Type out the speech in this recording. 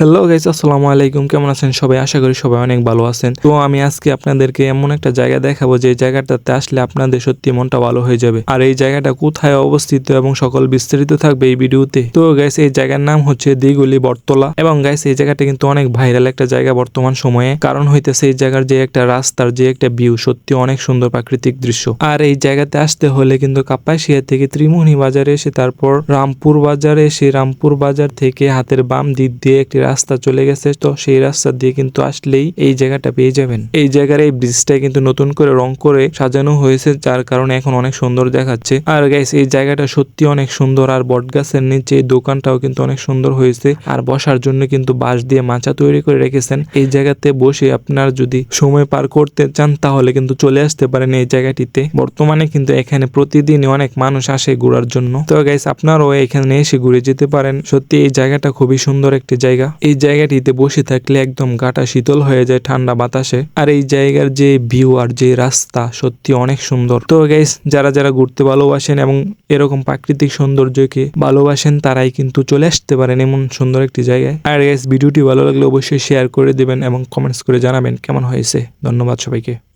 Hello guys আসসালামু আলাইকুম। কেমন আছেন সবাই? আশা করি সবাই অনেক ভালো আছেন। তো আমি আজকে আপনাদেরকে এমন একটা জায়গা দেখাবো যে জায়গাটাতে আসলে আপনাদের সত্যি মনটা ভালো হয়ে যাবে। আর এই জায়গাটা কোথায় অবস্থিত এবং সকল বিস্তারিত থাকবে এই ভিডিওতে। তো গাইস এই জায়গার নাম হচ্ছে দিগুলি বটতলা। এবং গাইস এই জায়গাটা কিন্তু অনেক ভাইরাল একটা জায়গা বর্তমান সময়ে। কারণ হইতেছে এই জায়গার যে একটা রাস্তার যে একটা ভিউ সত্যি অনেক সুন্দর প্রাকৃতিক দৃশ্য। আর এই জায়গাতে আসতে হলে কিন্তু কাপাসিয়া থেকে ত্রিমোহনী বাজারে এসে তারপর রামপুর বাজারে এসে রামপুর বাজার থেকে হাতের বাম দিক দিয়ে একটি রাস্তা চলে গেছে, তো সেই রাস্তা দিয়ে কিন্তু আসলেই এই জায়গাটা পেয়ে যাবেন। এই জায়গার এই ব্রিজটা কিন্তু নতুন করে রং করে সাজানো হয়েছে, যার কারণে এখন অনেক সুন্দর দেখাচ্ছে। আর গাইস এই জায়গাটা সত্যি অনেক সুন্দর, আর বট গাছের নিচে এই দোকানটাও কিন্তু অনেক সুন্দর হয়েছে। আর বসার জন্য কিন্তু বাঁশ দিয়ে মাচা তৈরি করে রেখেছেন। এই জায়গাতে বসে আপনার যদি সময় পার করতে চান, তাহলে কিন্তু চলে আসতে পারেন এই জায়গাটিতে। বর্তমানে কিন্তু এখানে প্রতিদিন অনেক মানুষ আসে ঘোরার জন্য। তো গাইস আপনারাও এখানে এসে ঘুরে যেতে পারেন। সত্যি এই জায়গাটা খুবই সুন্দর একটি জায়গা। এই জায়গাটিতে বসে থাকলে একদম গাটা শীতল হয়ে যায় ঠান্ডা বাতাসে। আর এই জায়গার যে ভিউ আর যে রাস্তা সত্যি অনেক সুন্দর। তো গাইস যারা যারা ঘুরতে ভালোবাসেন এবং এরকম প্রাকৃতিক সৌন্দর্যকে ভালোবাসেন, তারাই কিন্তু চলে আসতে পারেন এমন সুন্দর একটি জায়গায়। আর গাইস ভিডিওটি ভালো লাগলে অবশ্যই শেয়ার করে দেবেন এবং কমেন্টস করে জানাবেন কেমন হয়েছে। ধন্যবাদ সবাইকে।